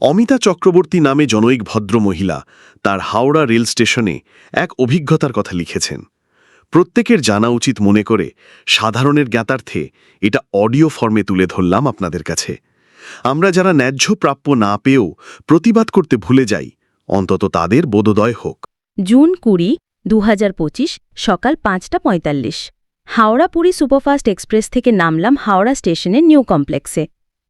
অমিতা চক্রবর্তী নামে জনৈক ভদ্রমহিলা তার হাওড়া রেল স্টেশনে এক অভিজ্ঞতার কথা লিখেছেন। প্রত্যেকের জানা উচিত মনে করে সাধারণের জ্ঞাতার্থে এটা অডিও ফর্মে তুলে ধরলাম আপনাদের কাছে। আমরা যারা ন্যায্য প্রাপ্য না পেয়েও প্রতিবাদ করতে ভুলে যাই, অন্তত তাদের বোধোদয় হোক। জুন কুড়ি দু সকাল পাঁচটা পঁয়তাল্লিশ। হাওড়া পুরী সুপারফাস্ট এক্সপ্রেস থেকে নামলাম হাওড়া স্টেশনের নিউ কমপ্লেক্সে।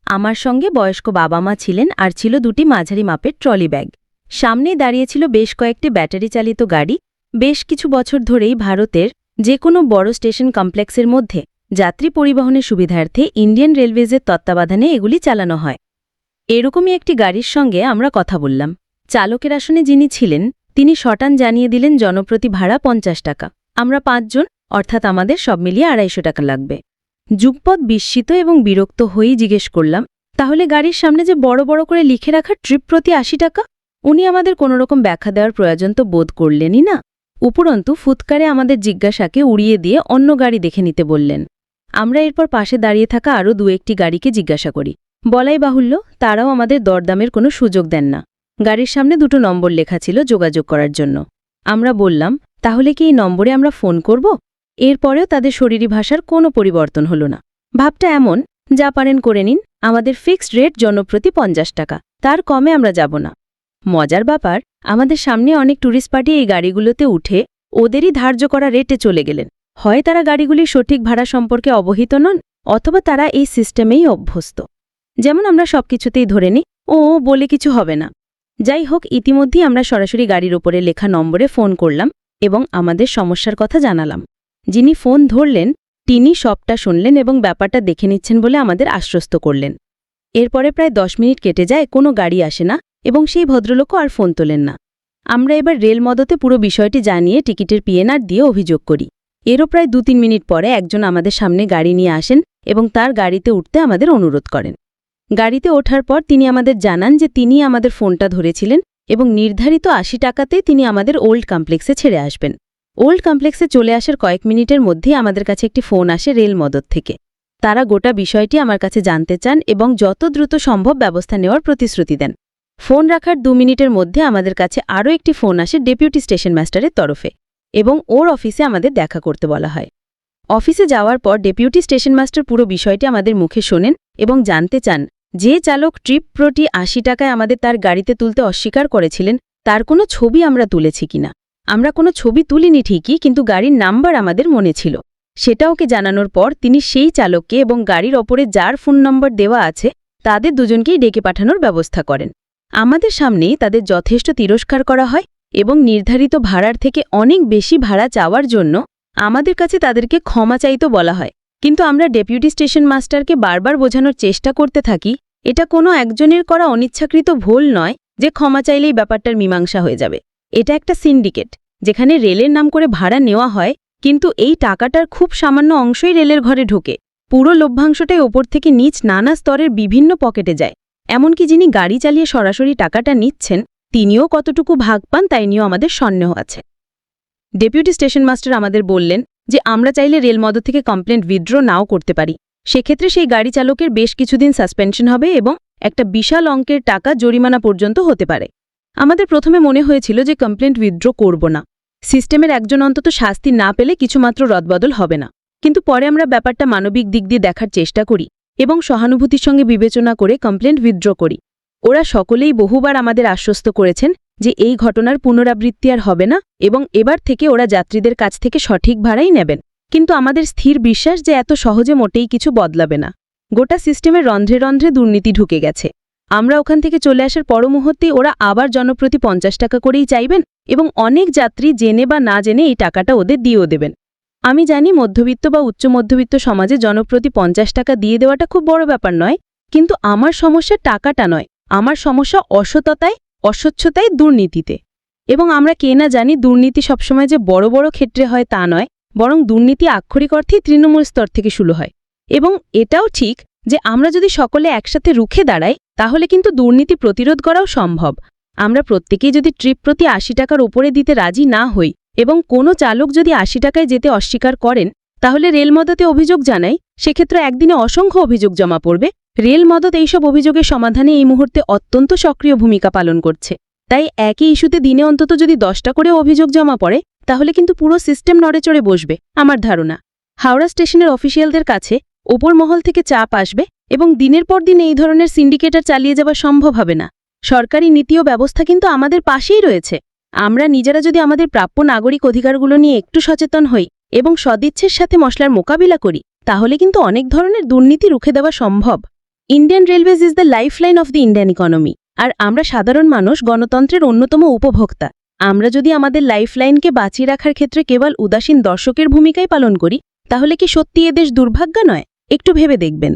আমার সঙ্গে বয়স্ক বাবা মা ছিলেন আর ছিল দুটি মাঝারি মাপের ট্রলি ব্যাগ। সামনে দাঁড়িয়েছিল বেশ কয়েকটি ব্যাটারি চালিত গাড়ি। বেশ কিছু বছর ধরেই ভারতের যে কোনো বড় স্টেশন কমপ্লেক্সের মধ্যে যাত্রী পরিবহনের সুবিধার্থে ইন্ডিয়ান রেলওয়েজের তত্ত্বাবধানে এগুলি চালানো হয়। এরকমই একটি গাড়ির সঙ্গে আমরা কথা বললাম। চালকের আসনে যিনি ছিলেন, তিনি শটান জানিয়ে দিলেন, জনপ্রতি ভাড়া পঞ্চাশ টাকা। আমরা পাঁচজন, অর্থাৎ আমাদের সব মিলিয়ে আড়াইশো টাকা লাগবে। যুগপৎ বিস্মিত এবং বিরক্ত হয়েই জিজ্ঞেস করলাম, তাহলে গাড়ির সামনে যে বড় বড় করে লিখে রাখা ট্রিপ প্রতি আশি টাকা? উনি আমাদের কোনোরকম ব্যাখ্যা দেওয়ার প্রয়োজন তো বোধ করলেনই না? উপরন্তু ফুৎকারে আমাদের জিজ্ঞাসাকে উড়িয়ে দিয়ে অন্য গাড়ি দেখে নিতে বললেন। আমরা এরপর পাশে দাঁড়িয়ে থাকা আরও দু একটি গাড়িকে জিজ্ঞাসা করি। বলাই বাহুল্য, তারাও আমাদের দরদামের কোনো সুযোগ দেন না। গাড়ির সামনে দুটো নম্বর লেখা ছিল যোগাযোগ করার জন্য। আমরা বললাম, তাহলে কি এই নম্বরে আমরা ফোন করব? এরপরেও তাদের শরীরী ভাষার কোনো পরিবর্তন হলো না। ভাবটা এমন, যা পারেন করে নিন, আমাদের ফিক্সড রেট জনপ্রতি পঞ্চাশ টাকা, তার কমে আমরা যাব না। মজার ব্যাপার, আমাদের সামনে অনেক ট্যুরিস্ট পার্টি এই গাড়িগুলোতে উঠে, ওদেরই ধার্য করা রেটে চলে গেলেন। হয় তারা গাড়িগুলির সঠিক ভাড়া সম্পর্কে অবহিত নন, অথবা তারা এই সিস্টেমেই অভ্যস্ত। যেমন আমরা সবকিছুতেই ধরে নিই, ও, বলে কিছু হবে না। যাই হোক, ইতিমধ্যেই আমরা সরাসরি গাড়ির ওপরে লেখা নম্বরে ফোন করলাম এবং আমাদের সমস্যার কথা জানালাম। যিনি ফোন ধরলেন তিনি সবটা শুনলেন এবং ব্যাপারটা দেখে নিচ্ছেন বলে আমাদের আশ্বস্ত করলেন। এরপরে প্রায় দশ মিনিট কেটে যায়, কোনো গাড়ি আসে না এবং সেই ভদ্রলোকও আর ফোন তোলেন না। আমরা এবার রেল মদতে পুরো বিষয়টি জানিয়ে টিকিটের পিএনআর দিয়ে অভিযোগ করি। এরও প্রায় দু তিন মিনিট পরে একজন আমাদের সামনে গাড়ি নিয়ে আসেন এবং তার গাড়িতে উঠতে আমাদের অনুরোধ করেন। গাড়িতে ওঠার পর তিনি আমাদের জানান যে তিনি আমাদের ফোনটা ধরেছিলেন এবং নির্ধারিত আশি টাকাতে তিনি আমাদের ওল্ড কমপ্লেক্সে ছেড়ে আসবেন। ওল্ড কমপ্লেক্সে চলে আসার কয়েক মিনিটের মধ্যেই আমাদের কাছে একটি ফোন আসে রেল মদত থেকে। তারা গোটা বিষয়টি আমার কাছে জানতে চান এবং যত দ্রুত সম্ভব ব্যবস্থা নেওয়ার প্রতিশ্রুতি দেন। ফোন রাখার দু মিনিটের মধ্যে আমাদের কাছে আরও একটি ফোন আসে ডেপুটি স্টেশন মাস্টারের তরফে এবং ওর অফিসে আমাদের দেখা করতে বলা হয়। অফিসে যাওয়ার পর ডেপুটি স্টেশন মাস্টার পুরো বিষয়টি আমাদের মুখে শোনেন এবং জানতে চান যে চালক ট্রিপ প্রতি আশি টাকায় আমাদের তার গাড়িতে তুলতে অস্বীকার করেছিলেন, তার কোনো ছবি আমরা তুলেছি কিনা। আমরা কোনো ছবি তুলিনি ঠিকই, কিন্তু গাড়ির নাম্বার আমাদের মনে ছিল। সেটা ওকে জানানোর পর তিনি সেই চালককে এবং গাড়ির ওপরে যার ফোন নম্বর দেওয়া আছে, তাদের দুজনকেই ডেকে পাঠানোর ব্যবস্থা করেন। আমাদের সামনেই তাদের যথেষ্ট তিরস্কার করা হয় এবং নির্ধারিত ভাড়ার থেকে অনেক বেশি ভাড়া চাওয়ার জন্য আমাদের কাছে তাদেরকে ক্ষমা চাইতো বলা হয়। কিন্তু আমরা ডেপুটি স্টেশন মাস্টারকে বারবার বোঝানোর চেষ্টা করতে থাকি, এটা কোনো একজনের করা অনিচ্ছাকৃত ভুল নয় যে ক্ষমা চাইলেই ব্যাপারটার মীমাংসা হয়ে যাবে। এটা একটা সিন্ডিকেট, যেখানে রেলের নাম করে ভাড়া নেওয়া হয়, কিন্তু এই টাকাটার খুব সামান্য অংশই রেলের ঘরে ঢোকে। পুরো লভ্যাংশটাই ওপর থেকে নিচ নানা স্তরের বিভিন্ন পকেটে যায়। এমনকি যিনি গাড়ি চালিয়ে সরাসরি টাকাটা নিচ্ছেন, তিনিও কতটুকু ভাগ পান তাই নিয়েও আমাদের সন্দেহ আছে। ডেপুটি স্টেশন মাস্টার আমাদের বললেন যে, আমরা চাইলে রেল মদত থেকে কমপ্লেন্ট উইথড্র নাও করতে পারি। সেক্ষেত্রে সেই গাড়ি চালকের বেশ কিছুদিন সাসপেনশন হবে এবং একটা বিশাল অঙ্কের টাকা জরিমানা পর্যন্ত হতে পারে। আমাদের প্রথমে মনে হয়েছিল যে কমপ্লেন্ট উইথড্র করব না। সিস্টেমের একজন অন্তত শাস্তি না পেলে কিছুমাত্র রদবদল হবে না। কিন্তু পরে আমরা ব্যাপারটা মানবিক দিক দিয়ে দেখার চেষ্টা করি এবং সহানুভূতির সঙ্গে বিবেচনা করে কমপ্লেন্ট উইথড্র করি। ওরা সকলেই বহুবার আমাদের আশ্বস্ত করেছেন যে এই ঘটনার পুনরাবৃত্তি আর হবে না এবং এবার থেকে ওরা যাত্রীদের কাছ থেকে সঠিক ভাড়াই নেবেন। কিন্তু আমাদের স্থির বিশ্বাস যে এত সহজে মোটেই কিছু বদলাবে না। গোটা সিস্টেমের রন্ধ্রে রন্ধ্রে দুর্নীতি ঢুকে গেছে। আমরা ওখান থেকে চলে আসার পর মুহূর্তেই ওরা আবার জনপ্রতি পঞ্চাশ টাকা করেই চাইবেন এবং অনেক যাত্রী জেনে বা না জেনে এই টাকাটা ওদের দিয়েও দেবেন। আমি জানি মধ্যবিত্ত বা উচ্চ মধ্যবিত্ত সমাজে জনপ্রতি পঞ্চাশ টাকা দিয়ে দেওয়াটা খুব বড় ব্যাপার নয়, কিন্তু আমার সমস্যা টাকাটা নয়, আমার সমস্যা অসততায়, অস্বচ্ছতায় দুর্নীতিতে। এবং আমরা কে না জানি দুর্নীতি সবসময় যে বড় বড় ক্ষেত্রে হয় তা নয়, বরং দুর্নীতি আক্ষরিক অর্থেই তৃণমূল স্তর থেকে শুরু হয়। এবং এটাও ঠিক যে আমরা যদি সকলে একসাথে রুখে দাঁড়াই, তাহলে কিন্তু দুর্নীতি প্রতিরোধ করাও সম্ভব। আমরা প্রত্যেকেই যদি ট্রিপ প্রতি আশি টাকার ওপরে দিতে রাজি না হই এবং কোনো চালক যদি আশি টাকায় যেতে অস্বীকার করেন, তাহলে রেল মদতে অভিযোগ জানাই, সেক্ষেত্রে একদিনে অসংখ্য অভিযোগ জমা পড়বে। রেল মদত এইসব অভিযোগের সমাধানে এই মুহূর্তে অত্যন্ত সক্রিয় ভূমিকা পালন করছে। তাই একই ইস্যুতে দিনে অন্তত যদি দশটা করে অভিযোগ জমা পড়ে, তাহলে কিন্তু পুরো সিস্টেম নড়েচড়ে বসবে, আমার ধারণা। হাওড়া স্টেশনের অফিসিয়ালদের কাছে ওপর মহল থেকে চাপ আসবে এবং দিনের পর দিন এই ধরনের সিন্ডিকেটার চালিয়ে যাওয়া সম্ভব হবে না। সরকারি নীতি ও ব্যবস্থা কিন্তু আমাদের পাশেই রয়েছে। আমরা নিজেরা যদি আমাদের প্রাপ্য নাগরিক অধিকারগুলো নিয়ে একটু সচেতন হই এবং সদিচ্ছের সাথে মশলার মোকাবিলা করি, তাহলে কিন্তু অনেক ধরনের দুর্নীতি রুখে দেওয়া সম্ভব। Indian railways is the lifeline of the Indian economy. আর আমরা সাধারণ মানুষ, গণতন্ত্রের অন্যতম উপভোক্তা। আমরা যদি আমাদের লাইফলাইনকে বাঁচিয়ে রাখার ক্ষেত্রে কেবল উদাসীন দর্শকের ভূমিকাই পালন করি, তাহলে কি সত্যি এদেশ দুর্ভাগ্য নয়? একটু ভেবে দেখবেন।